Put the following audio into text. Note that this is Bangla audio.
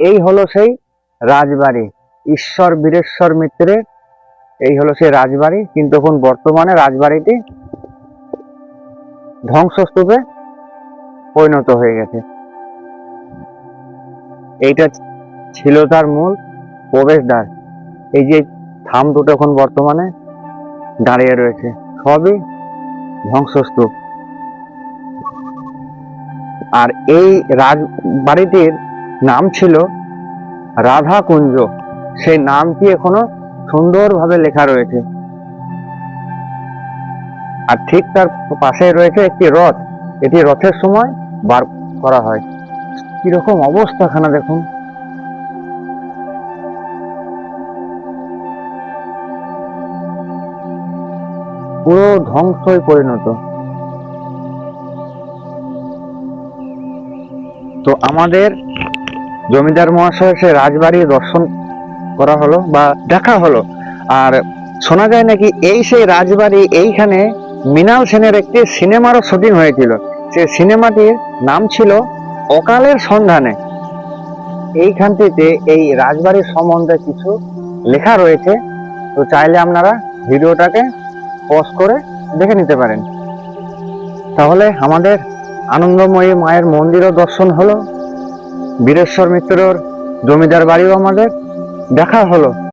এই হলো সেই রাজবাড়ি। ঈশ্বর, বীরেশ্বর মিত্রের এই হলো সেই রাজবাড়ি। কিন্তু এখন বর্তমানে রাজবাড়িটি ধ্বংসস্তূপে পরিণত হয়ে গেছে। এইটা ছিল তার মূল প্রবেশদ্বার। এই যে থাম দুটো এখন বর্তমানে দাঁড়িয়ে রয়েছে, সবই ধ্বংসস্তূপ। আর এই রাজবাড়িটির নাম ছিল রাধা কুঞ্জ সেই নামটি এখনও সুন্দরভাবে লেখা রয়েছে। আর ঠিক তার পাশে রয়েছে একটি রথ। এটি রথের সময় বার করা হয়। কীরকম অবস্থাখানা দেখুন। পুরো ধ্বংসই পরিণত। তো আমাদের জমিদার মহাশয় সে রাজবাড়ি দর্শন করা হলো বা দেখা হলো। আর শোনা যায় নাকি এই সেই রাজবাড়ি এইখানে মৃণাল সেনের একটি সিনেমারও শুটিং হয়েছিল। সেই সিনেমাটির নাম ছিল অকালের সন্ধানে। এইখানটিতে এই রাজবাড়ির সম্বন্ধে কিছু লেখা রয়েছে। তো চাইলে আপনারা ভিডিওটাকে পজ করে দেখে নিতে পারেন। তাহলে আমাদের আনন্দময়ী মায়ের মন্দিরও দর্শন হলো। বীরেশ্বর মিত্রর জমিদার বাড়িও আমাদের। দেখা হলো।